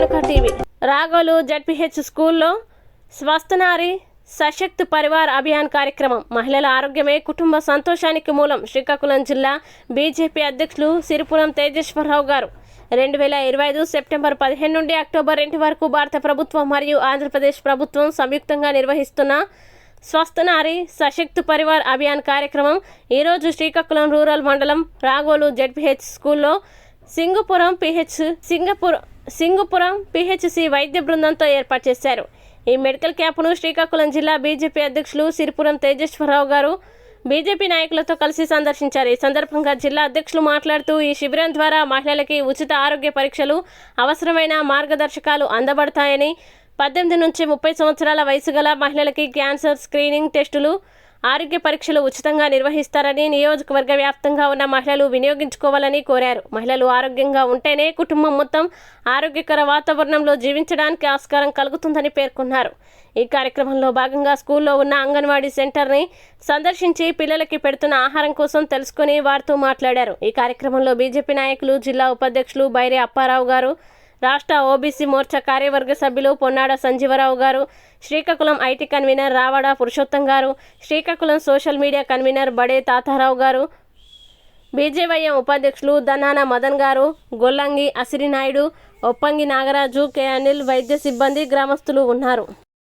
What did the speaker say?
Ragolu ZPH స్కూల్లో స్వస్థనారి సశక్త్ పరివార్ అభియాన్ కార్యక్రమం. మహిళల ఆరోగ్యమే కుటుంబ సంతోషానికి మూలం. శ్రీకాకుళం జిల్లా బీజేపీ అధ్యక్షులు సిరిపురం తేజేశ్వరరావు గారు. రెండు వేల ఇరవై ఐదు సెప్టెంబర్ పదిహేను నుండి అక్టోబర్ రెండు వరకు భారత ప్రభుత్వం మరియు ఆంధ్రప్రదేశ్ ప్రభుత్వం సంయుక్తంగా నిర్వహిస్తున్న స్వస్థనారి సశక్త్ పరివార్ అభియాన్ కార్యక్రమం ఈరోజు శ్రీకాకుళం రూరల్ మండలం రాగోలు జెడ్పీహెచ్ స్కూల్లో సింగపురం పిహెచ్ సింగపురం సింగపురం పిహెచ్సి వైద్య బృందంతో ఏర్పాటు చేశారు. ఈ మెడికల్ క్యాంపును శ్రీకాకుళం జిల్లా బీజేపీ అధ్యక్షులు సిరిపురం తేజేశ్వరరావు గారు బీజేపీ నాయకులతో కలిసి సందర్శించారు. ఈ సందర్భంగా జిల్లా అధ్యక్షులు మాట్లాడుతూ ఈ శిబిరం ద్వారా మహిళలకి ఉచిత ఆరోగ్య పరీక్షలు అవసరమైన మార్గదర్శకాలు అందబడతాయని పద్దెనిమిది నుంచి ముప్పై సంవత్సరాల వయసు గల మహిళలకి క్యాన్సర్ స్క్రీనింగ్ టెస్టులు ఆరోగ్య పరీక్షలు ఉచితంగా నిర్వహిస్తారని నియోజకవర్గ వ్యాప్తంగా ఉన్న మహిళలు వినియోగించుకోవాలని కోరారు. మహిళలు ఆరోగ్యంగా ఉంటేనే కుటుంబం మొత్తం ఆరోగ్యకర వాతావరణంలో జీవించడానికి ఆస్కారం కలుగుతుందని పేర్కొన్నారు. ఈ కార్యక్రమంలో భాగంగా స్కూల్లో ఉన్న అంగన్వాడీ సెంటర్ని సందర్శించి పిల్లలకి పెడుతున్న ఆహారం కోసం తెలుసుకుని వారితో మాట్లాడారు. ఈ కార్యక్రమంలో బీజేపీ నాయకులు జిల్లా ఉపాధ్యక్షులు బైరే అప్పారావు గారు రాష్ట్ర ఓబీసీ మోర్చా కార్యవర్గ సభ్యులు Ponnada Sanjeevarao garu Srikakulam IT convener Ravada Purushottam garu Srikakulam social media convener Bade Tatarao garu BJYM ఉపాధ్యక్షులు దన్నాన మదన్ గారు గొల్లంగి అసిరినాయుడు ఒప్పంగి నాగరాజు కె అనిల్ వైద్య సిబ్బంది గ్రామస్తులు ఉన్నారు.